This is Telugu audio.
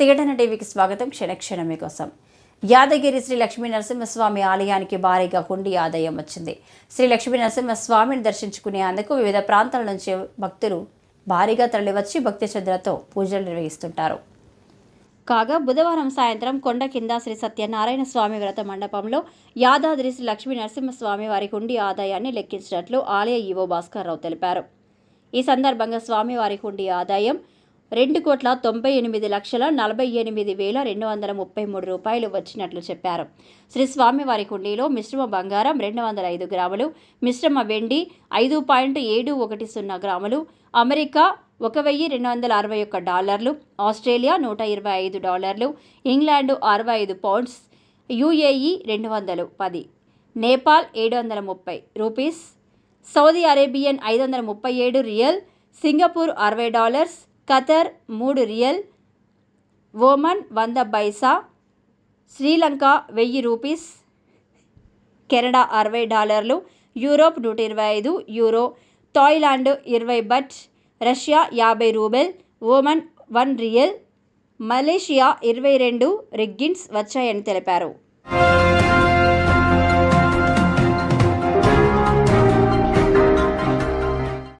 తిగటన టీవీకి స్వాగతం. క్షణక్షణం మీకోసం. యాదగిరి శ్రీ లక్ష్మీ నరసింహస్వామి ఆలయానికి భారీగా హుండీ ఆదాయం వచ్చింది. శ్రీ లక్ష్మీ నరసింహస్వామిని దర్శించుకునేందుకు వివిధ ప్రాంతాల నుంచి భక్తులు భారీగా తరలివచ్చి భక్తి శ్రద్ధలతో పూజలు నిర్వహిస్తుంటారు. కాగా బుధవారం సాయంత్రం కొండ కింద శ్రీ సత్యనారాయణ స్వామి వ్రత మండపంలో యాదాద్రి శ్రీ లక్ష్మీ నరసింహస్వామి వారి హుండీ ఆదాయాన్ని లెక్కించినట్లు ఆలయ ఈవో భాస్కర్రావు తెలిపారు. ఈ సందర్భంగా స్వామివారి హుండీ ఆదాయం రెండు కోట్ల తొంభై ఎనిమిది లక్షల నలభై ఎనిమిది వేల రెండు వందల ముప్పై మూడు రూపాయలు వచ్చినట్లు చెప్పారు. శ్రీ స్వామివారి కుండీలో మిశ్రమ బంగారం రెండు వందల ఐదు గ్రాములు మిశ్రమ వెండి ఐదు పాయింట్ ఏడు ఒకటి సున్నా గ్రాములు అమెరికా ఒక వెయ్యి రెండు వందల అరవై ఒక్క డాలర్లు ఆస్ట్రేలియా నూట ఇరవై ఐదు డాలర్లు ఇంగ్లాండు అరవై ఐదు పౌండ్స్ యుఏఈ రెండు వందలు పది నేపాల్ ఏడు వందల ముప్పై రూపీస్ సౌదీ అరేబియన్ ఐదు వందల ముప్పై ఏడు రియల్ సింగపూర్ అరవై డాలర్స్ ఖతర్ మూడు రియల్. ఓమన్ వంద బైసా శ్రీలంక వెయ్యి రూపీస్. కెనడా అరవై డాలర్లు. యూరోప్ నూట ఇరవై ఐదు యూరో. థాయిలాండ్ ఇరవై బట్. రష్యా యాభై rouble. Oman one rial. Malaysia ఇరవై రెండు. రిగ్గిన్స్ వచ్చాయని తెలిపారు.